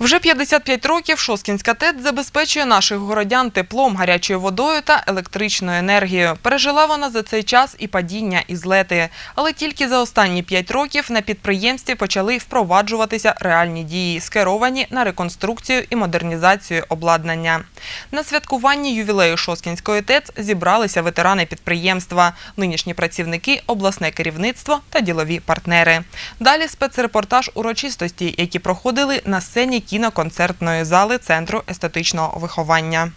Вже 55 років Шоскінська ТЕЦ забезпечує наших городян теплом, гарячою водою та електричною енергією. Пережила вона за цей час і падіння, і злети. Але тільки за останні 5 років на підприємстві почали впроваджуватися реальні дії, скеровані на реконструкцію і модернізацію обладнання. На святкуванні ювілею Шоскінської ТЕЦ зібралися ветерани підприємства, нинішні працівники, обласне керівництво та ділові партнери. Далі спецрепортаж урочистості, які проходили на сцені кіноконцертної зали Центру естетичного виховання.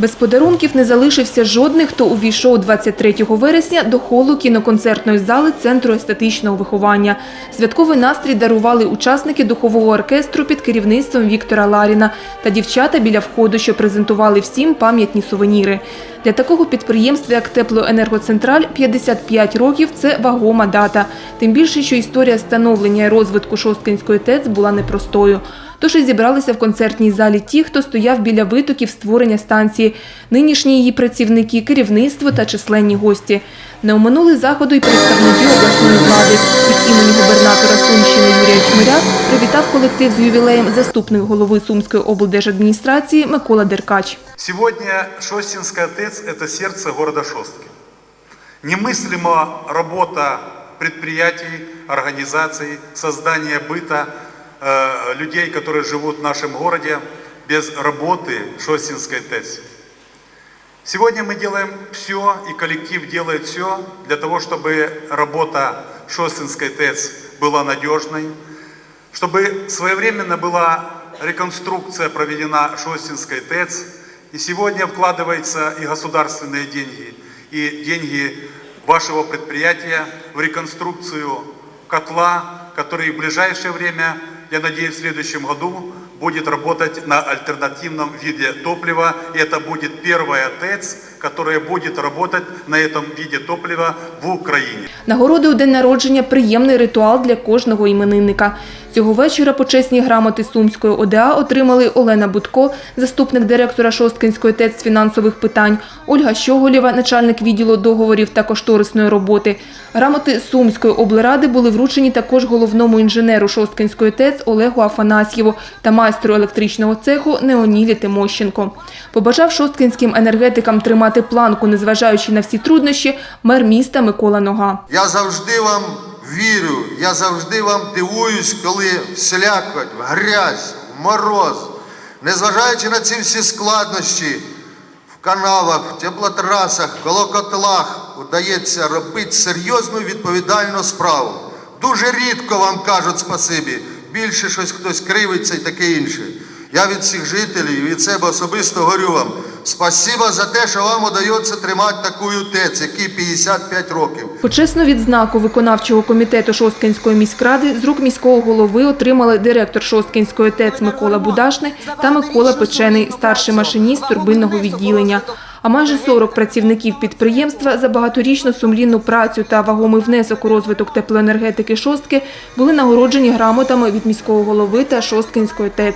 Без подарунків не залишився жодний, хто увійшов 23 вересня до холу кіноконцертної зали Центру естетичного виховання. Святковий настрій дарували учасники духового оркестру під керівництвом Віктора Ларіна та дівчата біля входу, що презентували всім пам'ятні сувеніри. Для такого підприємства, як Теплоенергоцентраль, 55 років – це вагома дата. Тим більше, що історія становлення і розвитку Шосткинської ТЕЦ була непростою. Тож і зібралися в концертній залі ті, хто стояв біля витоків створення станції, нинішні її працівники, керівництво та численні гості. Не оминули заходу й представники обласної влади. Від імені губернатора Сумщини Юрія Чмиря привітав колектив з ювілеєм заступник голови Сумської облдержадміністрації Микола Деркач. Сегодня Шостинская ТЭЦ – это сердце города Шостки. Немыслима работа предприятий, организаций, создание быта э, людей, которые живут в нашем городе, без работы Шостинской ТЭЦ. Сегодня мы делаем все, и коллектив делает все для того, чтобы работа Шостинской ТЭЦ была надежной, чтобы своевременно была реконструкция проведена Шостинской ТЭЦ, и сегодня вкладываются и государственные деньги, и деньги вашего предприятия в реконструкцию котла, который в ближайшее время, я надеюсь, в следующем году будет работать на альтернативном виде топлива. И это будет первая ТЭЦ, которая будет работать на этом виде топлива в Украине. Нагороди у день народження – приємний ритуал для кожного іменинника. Цього вечора почесні грамоти Сумської ОДА отримали Олена Будко, заступник директора Шосткинської ТЕЦ фінансових питань, Ольга Щоголєва, начальник відділу договорів та кошторисної роботи. Грамоти Сумської облради були вручені також головному інженеру Шосткинської ТЕЦ Олегу Афанасьєву та майстру електричного цеху Неонілі Тимощенко. Побажав шосткинським енергетикам тримати планку, незважаючи на всі труднощі, мер міста Микола Нога. Я завжди вам вірю, я завжди вам дивуюсь, коли вслякать, в грязь, мороз, незважаючи на ці всі складнощі, в каналах, в теплотрасах, колокотлах удається робити серйозну відповідальну справу. Дуже рідко вам кажуть спасибі, більше щось хтось кривиться і таке інше. Я від всіх жителів і від себе особисто говорю вам спасіба за те, що вам удається тримати таку ТЕЦ, який 55 років. Почесну відзнаку виконавчого комітету Шосткинської міськради з рук міського голови отримали директор Шосткинської ТЕЦ Микола Будашний та Микола Печений, старший машиніст турбинного відділення. А майже 40 працівників підприємства за багаторічну сумлінну працю та вагомий внесок у розвиток теплоенергетики Шостки були нагороджені грамотами від міського голови та Шосткинської ТЕЦ.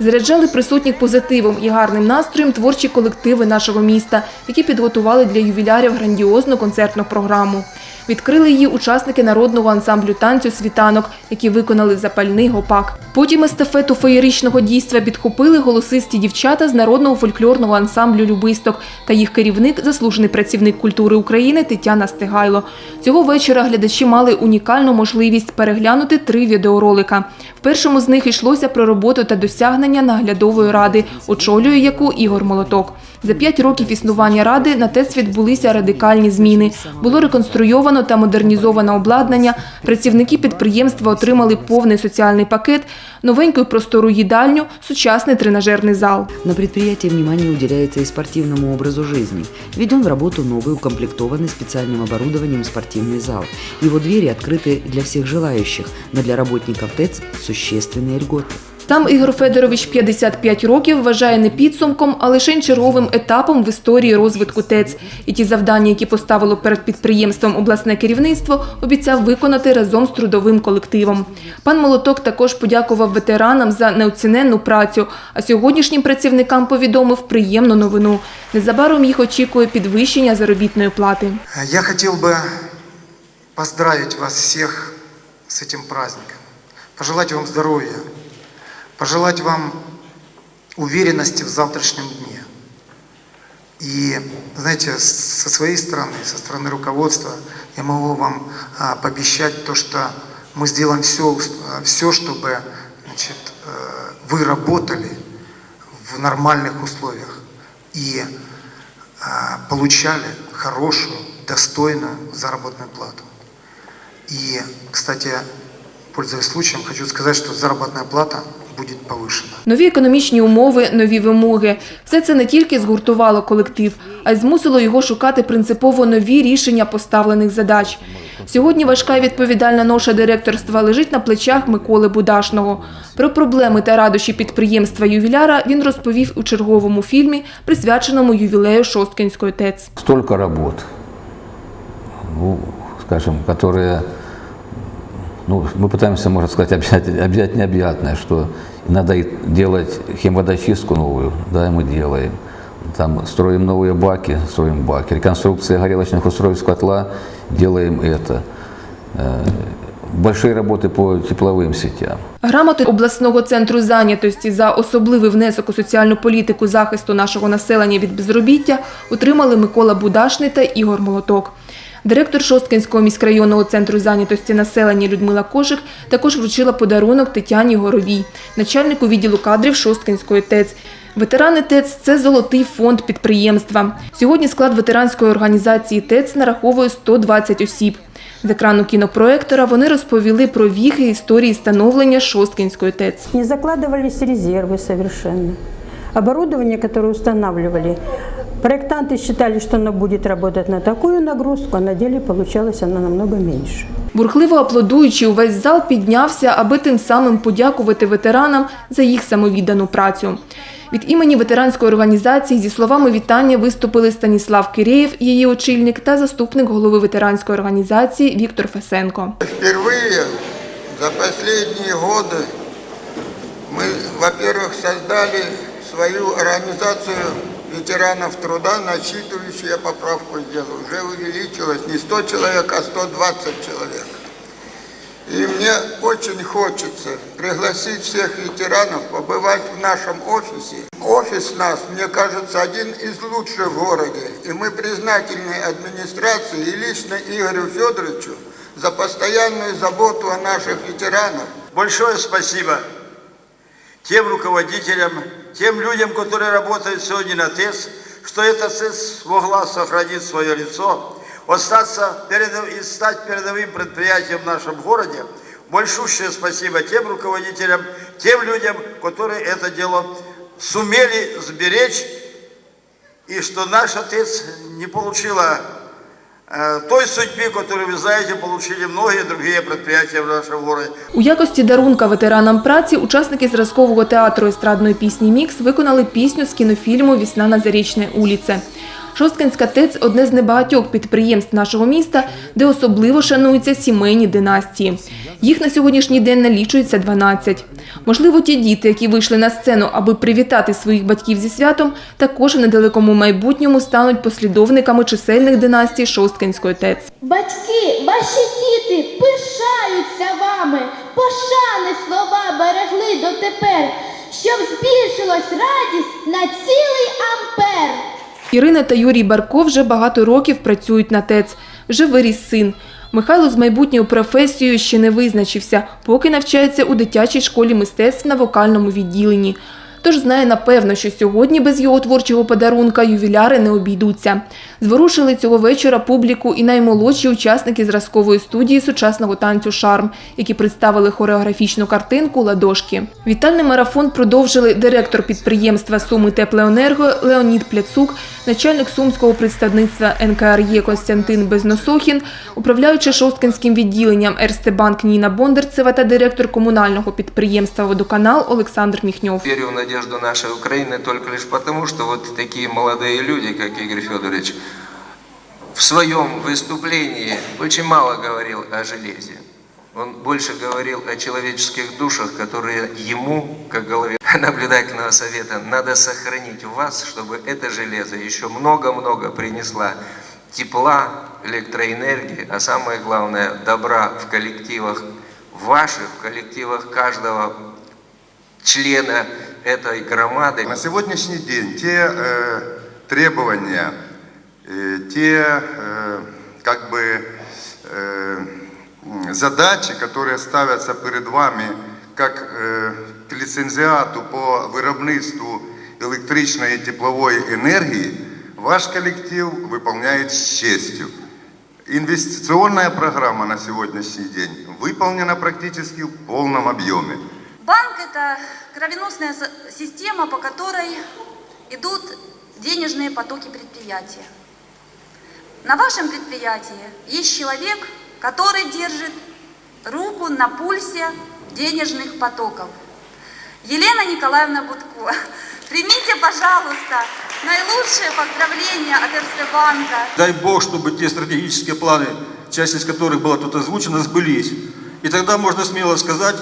Заряджали присутніх позитивом і гарним настроєм творчі колективи нашого міста, які підготували для ювілярів грандіозну концертну програму. Відкрили її учасники народного ансамблю танцю світанок, які виконали запальний гопак. Потім естафету феєричного дійства підхопили голосисті дівчата з народного фольклорного ансамблю Любисток та їх керівник, заслужений працівник культури України Тетяна Стегайло. Цього вечора глядачі мали унікальну можливість переглянути три відеоролика. В першому з них йшлося про роботу та досягнення наглядової ради, очолює яку Ігор Молоток. За п'ять років існування ради на ТЕЦ відбулися радикальні зміни. Було реконструйовано та модернізовано обладнання. Працівники підприємства отримали повний соціальний пакет, новеньку і простору їдальню, сучасний тренажерний зал. На предприятии внимание уделяется и спортивному образу жизни. Введен в работу новый укомплектованный специальным оборудованием спортивный зал. Его двери открыты для всех желающих, но для работников ТЭЦ существенные льготы. Сам Ігор Федорович 55 років вважає не підсумком, а лише черговим етапом в історії розвитку ТЕЦ. І ті завдання, які поставило перед підприємством обласне керівництво, обіцяв виконати разом з трудовим колективом. Пан Молоток також подякував ветеранам за неоціненну працю, а сьогоднішнім працівникам повідомив приємну новину. Незабаром їх очікує підвищення заробітної плати. Я хотел бы поздравить вас всех с этим праздником, пожелать вам здоровья, пожелать вам уверенности в завтрашнем дне. И, знаете, со своей стороны, со стороны руководства, я могу вам а, пообещать то, что мы сделаем все, все чтобы значит, э, вы работали в нормальных условиях и а, получали хорошую, достойную заработную плату. И, кстати, пользуясь случаем, хочу сказать, что заработная плата будет повышена. Нові економічні умови, нові вимоги – все це не тільки згуртувало колектив, а й змусило його шукати принципово нові рішення поставлених задач. Сьогодні важка і відповідальна ноша директорства лежить на плечах Миколи Будашного. Про проблеми та радощі підприємства ювіляра він розповів у черговому фільмі, присвяченому ювілею Шосткинської ТЕЦ. столько работ, ну, скажем, которые, ну, мы пытаемся, можно сказать, объять, объять необъятное, что надо и делать химводочистку новую, да, и мы делаем. Там строим новые баки, строим баки. Реконструкция горелочных устройств котла, делаем это. Э, Большие работы по тепловым сетям. Грамоти обласного центру зайнятості за особливий внесок у соціальну політику захисту нашого населення від безробіття отримали Микола Будашний та Ігор Молоток. Директор Шосткинського міськрайонного центру зайнятості населення Людмила Кожик також вручила подарунок Тетяні Горовій, начальнику відділу кадрів Шосткинської ТЕЦ. Ветерани ТЕЦ – це золотий фонд підприємства. Сьогодні склад ветеранської організації ТЕЦ нараховує 120 осіб. З екрану кінопроектора вони розповіли про віхи історії становлення Шосткинської ТЕЦ. Не закладывались резервы совершенно. Оборудование, которое устанавливали, проектанты считали, что оно будет работать на такую нагрузку, а на деле получалось оно намного меньше. Бурхливо аплодуючи, увесь зал піднявся, аби тим самим подякувати ветеранам за їх самовіддану працю. Від імені ветеранської організації зі словами вітання виступили Станіслав Киреєв, її очільник, та заступник голови ветеранської організації Віктор Фесенко. Впервые за последние годы мы, во-первых, создали свою организацию Ветеранов труда, насчитывающую, я поправку сделал, уже увеличилось не 100 человек, а 120 человек. И мне очень хочется пригласить всех ветеранов побывать в нашем офисе. Офис нас, мне кажется, один из лучших в городе. И мы признательны администрации и лично Игорю Федоровичу за постоянную заботу о наших ветеранах. Большое спасибо тем руководителям, тем людям, которые работают сегодня на ТЭС, что эта ТЭС смогла сохранить свое лицо, остаться передов- и стать передовым предприятием в нашем городе. Большущее спасибо тем руководителям, тем людям, которые это дело сумели сберечь, и что наша ТЭЦ не получила э, той судьбі, яку ви знаєте, получили многие другие предприятия в нашому городе. У якості дарунка ветеранам праці учасники зразкового театру естрадної пісні Мікс виконали пісню з кінофільму Вісна на Зарічній уліце. Шосткинська ТЕЦ – одне з небагатьох підприємств нашого міста, де особливо шануються сімейні династії. Їх на сьогоднішній день налічується 12. Можливо, ті діти, які вийшли на сцену, аби привітати своїх батьків зі святом, також у недалекому майбутньому стануть послідовниками чисельних династій Шосткинської ТЕЦ. Батьки, ваші діти пишаються вами, пошани слова берегли дотепер, щоб збільшилась радість на цілий ампер. Ірина та Юрій Барко вже багато років працюють на ТЕЦ. Вже виріс син. Михайло з майбутньою професією ще не визначився, поки навчається у дитячій школі мистецтв на вокальному відділенні. Тож знає напевно, що сьогодні без його творчого подарунка ювіляри не обійдуться. Зворушили цього вечора публіку і наймолодші учасники зразкової студії сучасного танцю Шарм, які представили хореографічну картинку Ладошки. Вітальний марафон продовжили директор підприємства Суми Теплеенерго Леонід Пляцук, начальник сумського представництва НКРЄ Костянтин Безносохін, управляючи Шосткинським відділенням Ерстебанк Ніна Бондарцева та директор комунального підприємства Водоканал Олександр Міхньов. Надежду нашей Украины только лишь потому, что вот такие молодые люди, как Игорь Федорович, в своем выступлении очень мало говорил о железе. Он больше говорил о человеческих душах, которые ему, как главе наблюдательного совета, надо сохранить в вас, чтобы это железо еще много-много принесла тепла, электроэнергии, а самое главное, добра в коллективах ваших, в коллективах каждого члена этой громады. На сегодняшний день те э, требования, э, те э, как бы э, м, задачи, которые ставятся перед вами как э, к ліцензіату по виробництву електричної і теплової енергії, ваш коллектив выполняет с честью. Инвестиционная программа на сегодняшний день выполнена практически в полном объеме. Банк – это кровеносная система, по которой идут денежные потоки предприятия. На вашем предприятии есть человек, который держит руку на пульсе денежных потоков. Елена Николаевна Будко, примите, пожалуйста, наилучшие поздравления от РС банка. Дай Бог, чтобы те стратегические планы, часть из которых была тут озвучена, сбылись. И тогда можно смело сказать,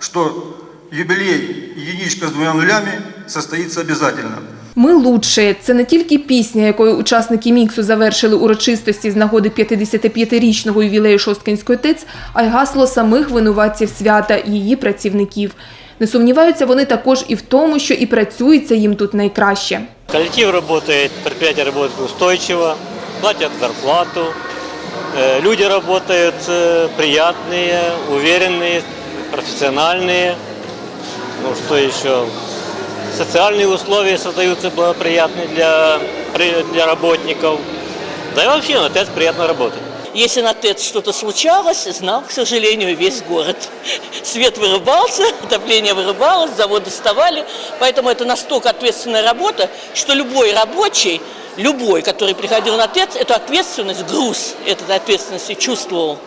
что юбилей единичка с двумя нулями состоится обязательно. Ми лучше. Це не тільки пісня, якою учасники міксу завершили урочистості з нагоди 55-річного ювілею Шосткинської ТЕЦ, а й гасло самих винуватців свята і її працівників. Не сомніваються вони також і в тому, що і працюється їм тут найкраще. Коллектив работает, предприятие работает устойчиво, платят зарплату, э, люди работают э, приятные, уверенные, профессиональные. Ну что еще? Социальные условия создаются благоприятные для, для работников. Да и вообще на ТЭЦ приятно работать. Если на ТЭЦ что-то случалось, знал, к сожалению, весь город. Свет вырубался, отопление вырубалось, заводы вставали. Поэтому это настолько ответственная работа, что любой рабочий, любой, который приходил на ТЭЦ, эту ответственность, груз этой ответственности чувствовал.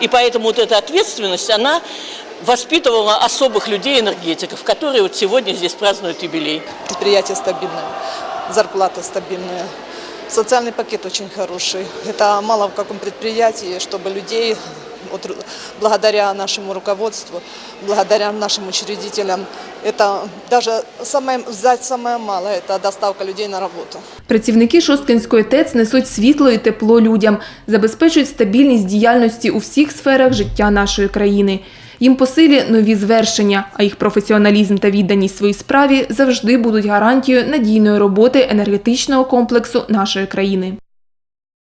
И поэтому вот эта ответственность, она воспитывала особых людей, энергетиков, которые вот сегодня здесь празднуют юбилей. Предприятие стабильное, зарплата стабильная. Социальный пакет очень хороший. Это мало в каком предприятии, чтобы людей, вот, ру- благодаря нашему руководству, благодаря нашим учредителям, это даже самое, взять самое малое, это доставка людей на работу. Працівники Шосткинської ТЕЦ несуть світло і тепло людям, забезпечують стабільність діяльності у всіх сферах життя нашої країни. Їм по силі нові звершення, а їх професіоналізм та відданість своїй справі завжди будуть гарантією надійної роботи енергетичного комплексу нашої країни.